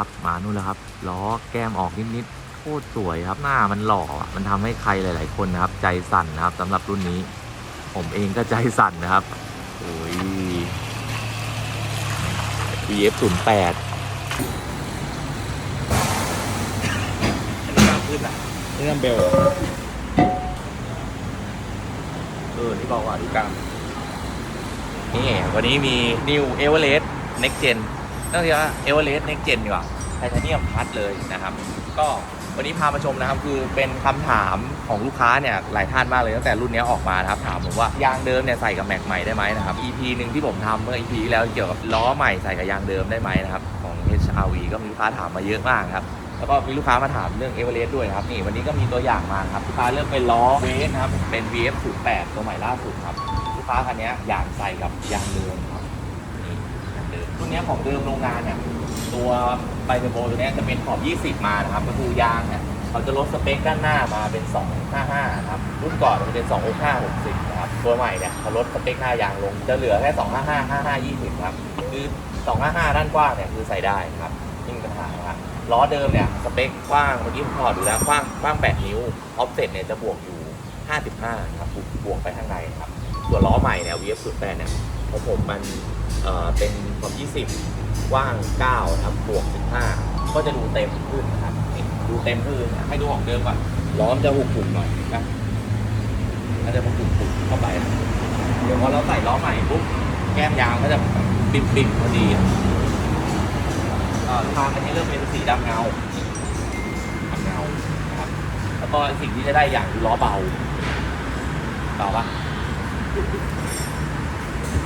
ครับ มานู่นแล้วครับ ล้อแก้มออกนิดๆโคตรสวยครับ หน้ามันหล่ออะมันทำให้ใครหลาย ๆ คนนะครับ ใจสั่นนะครับสำหรับรุ่นนี้ ผมเองก็ใจสั่นนะครับ โอ้ย BF 0 8อันนี้กล้ามขึ้นอะนี่นั่นเบลเหรอเออนี่บอกว่าดูกล้ามนี่ วันนี้มี New Everest Next Gen ต้องเรียกว่า Everest Next Gen ดีกว่าไทเทเนียมพัดเลยนะครับ ก็วันนี้พามาชมนะครับ คือเป็นคำถามของลูกค้าเนี่ยหลายท่านมากเลยตั้งแต่รุ่นนี้ออกมานะครับถามผมว่ายางเดิมเนี่ยใส่กับแม็กใหม่ได้ไหมนะครับ EP หนึ่งที่ผมทำเมื่อ EP ที่แล้วเกี่ยวกับล้อใหม่ใส่กับยางเดิมได้ไหมนะครับของ HRV ก็มีลูกค้าถามมาเยอะมากครับแล้วก็มีลูกค้ามาถามเรื่องเอเวอเรสต์ด้วยครับนี่วันนี้ก็มีตัวอย่างมาครับลูกค้าเลือกเป็นล้อเวสนะครับเป็น VF 0 8 ตัวใหม่ล่าสุดครับลูกค้าคันนี้อยากใส่กับยางเดิมครับนี่ยางเดิม รุ่นนี้ของเดิมโรงงานเนี่ยตัวไบเทอร์โบตัวนี้จะเป็นขอบ 20 มานะครับก็คือยางเนี่ยเขาจะลดสเปคด้านหน้ามาเป็น 255ครับรุ่นก่อนมันเป็น 265 60นะครับตัวใหม่เนี่ยเขาลดสเปคหน้ายางลงจะเหลือแค่ 255 55 20ครับคือ 255 ด้านกว้างเนี่ยคือใส่ได้ครับไม่มีปัญหานะครับล้อเดิมเนี่ยสเปคกว้างเมื่อกี้ผมถอดดูแล้วกว้างกว้าง 8 นิ้วออฟเซ็ตเนี่ยจะบวกอยู่ 55 ครับบวกไปข้างในครับส่วล้อใหม่เนี่ย VF 0 8 เนี่ย ของผมมันเอ่อเป็นขอบ 20 กว้าง 9 นะครับ บวก 15 ก็จะดูเต็มขึ้นนะครับนี่ดูเต็มขึ้นนะให้ดูของเดิมก่อนล้อมนจะหุบหุบหน่อยนะมันจะหุบหุบเข้าไปนะเดี๋ยวพอเราใส่ล้อใหม่ปุ๊บ แก้มยางก็จะปิ่มปิ่มๆพอดีทางอันนี้เริ่มเป็นสีดำเงาดำเงานะครับ แล้วก็สิ่งที่จะได้อย่างคือล้อเบาเบาปะ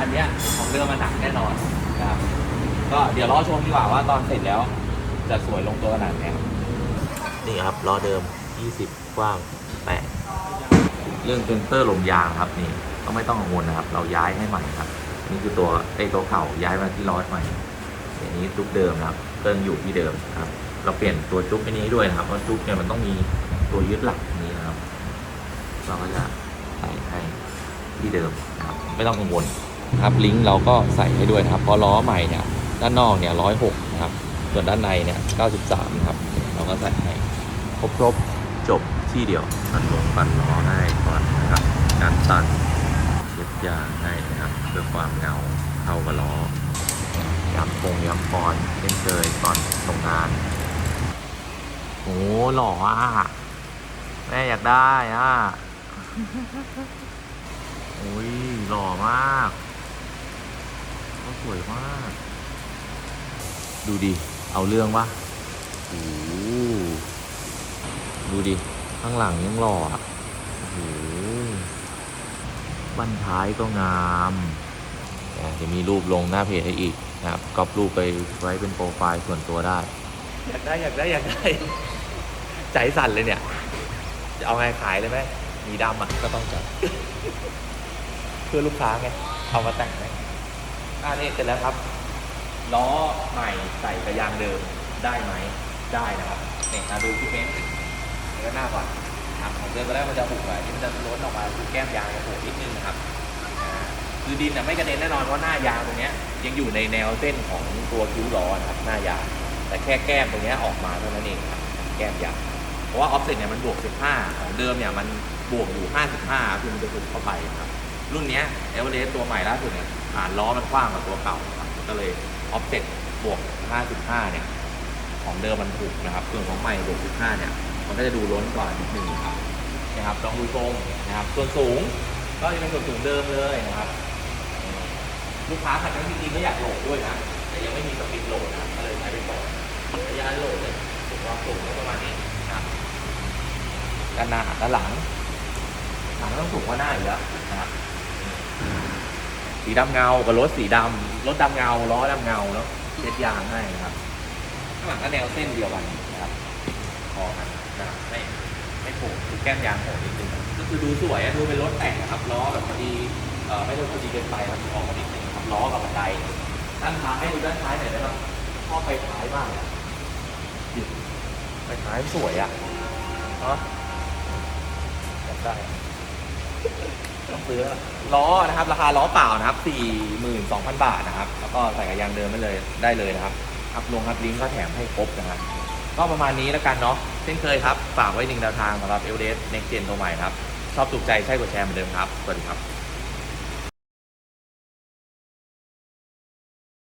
อันเนี้ยของเดิมมันหนักแน่นอนนะครับก็เดี๋ยวรอชมดีกว่าว่าตอนเสร็จแล้ว จะสวยลงตัวขนาดไหนนี่ครับล้อเดิม 20 กว้าง8เรื่องเซนเซอร์ลมยางครับนี่ก็ไม่ต้องกังวลนะครับ เราย้ายให้ใหม่ครับ นี่คือตัวไอ้ตัวเก่าย้ายมาที่ล้อใหม่อย่างนี้จุกเดิมนะครับก็ยังอยู่ที่เดิมนะครับ เราเปลี่ยนตัวจุกอันนี้ด้วยนะครับเพราะจุกเนี่ยมันต้องมีตัวยึดหลักนี้นะครับ เราก็จะใส่ให้ที่เดิมนะครับ ไม่ต้องกังวล นะครับลิงก์เราก็ใส่ให้ด้วยนะครับเพอล้อใหม่เนี่ยด้านนอกเนี่ยร้อยหกนะครับ ส่วนด้านในเนี่ยเก้าสิบสามนะครับ เราก็ใส่ให้ครบครบจบที่เดียวปั่นลงปั่นล้อให้ก่อนนะครับ การตันเช็ดยางให้นะครับ เพื่อความเงาเข้ากับล้อยำปงยำปอนเช่นเคยก่อนลงงานโอ้หล่ออะแม่อยากได้อะโอ้ยหล่อมากก็ สวยมาก ดูดิ เอาเรื่องวะโอ้โหดูดิ ข้างหลังยังหล่ออะโอ้โหบั้นท้ายก็งามอะจะมีรูปลงหน้าเพจให้อีกนะครับกรอบรูปไปไว้เป็นโปรไฟล์ส่วนตัวได้ อยากได้อยากได้อยากได้ ใจสั่นเลยเนี่ย จะเอาไงขายเลยไหมมีดำอะก็ต้องจัด เพื่อลูกค้าไง เอามาแต่งไหม อ่านี่เสร็จแล้วครับล้อใหม่ใส่กระยางเดิมได้ไหมได้นะครับเนี่ยมาดูที่เมนต์ก็หน้าก่อนครับของเดิมตอนแรกมันจะหุบไปที่มันจะล้นออกมาคือแก้มยางจะโผล่นิดนึงนะครับคือดินน่ะไม่กระเด็นแน่นอนเพราะหน้ายางตรงเนี้ยยังอยู่ในแนวเส้นของตัวคิ้วล้อนะครับหน้ายางแต่แค่แก้มตรงเนี้ยออกมาเท่านั้นเองครับแก้มยางเพราะว่าออฟเซ็ตเนี่ยมันบวก 15 ของเดิมเนี่ยมันบวกอยู่ 55 คือมันจะถูกเข้าไปครับ รุ่นนี้เอเวอเรสต์ตัวใหม่ล่าสุดเนี่ยอ่าล้อมันกว้างกว่าตัวเก่าครับก็เลยออฟเซ็ตบวก 55 เนี่ย ของเดิมมันถูกนะครับส่วนของใหม่บวก 15 เนี่ย มันก็จะดูล้นกว่านิดนึงครับนะครับลองดูทรงนะครับ ส่วนสูงก็จะเป็นส่วนสูงเดิมเลยนะครับ ลูกค้าคันนี้จริงๆก็อยากโหลดด้วยนะ แต่ยังไม่มีสปินโหลดนะก็เลยใช้ไปก่อนระยะโหลดเนี่ยสูงความสูงก็ประมาณนี้นะด้านหน้าด้านหลังหลังต้องสูงกว่าหน้าอยู่แล้วนะครับ สีดำเงากับรถสีดำรถดำเงาล้อดำเงาแล้วเช็ดยางให้นะครับข้างหลังก็แนวเส้นเดียวกันนะครับพอกันนะครับไม่ไม่โผล่คือแก้มยางโผล่นิดนึงก็คือดูสวยอะดูเป็นรถแต่งนะครับล้อแบบพอดีเอ่อไม่ได้พอดีเกินไปครับออกมานิดนึงครับล้อกับบันไดด้านท้ายให้ดูด้านท้ายหน่อยได้ไหมชอบไฟท้ายมากเลยอะไฟท้ายสวยอะเนาะได้ ต้องซื้อแล้วล้อนะครับ ราคาล้อเปล่านะครับ 42,000 บาทนะครับ แล้วก็ใส่กับยางเดิมไปเลยได้เลยนะครับอัพลงอัพลิงก์ก็แถมให้ครบนะครับก็ประมาณนี้แล้วกันเนาะเช่นเคยครับ ฝากไว้หนึ่งแนวทางสำหรับเอลเดสเน็กเจนตัวใหม่ครับ ชอบถูกใจใช่กดแชร์เหมือนเดิมครับ สวัสดีครับ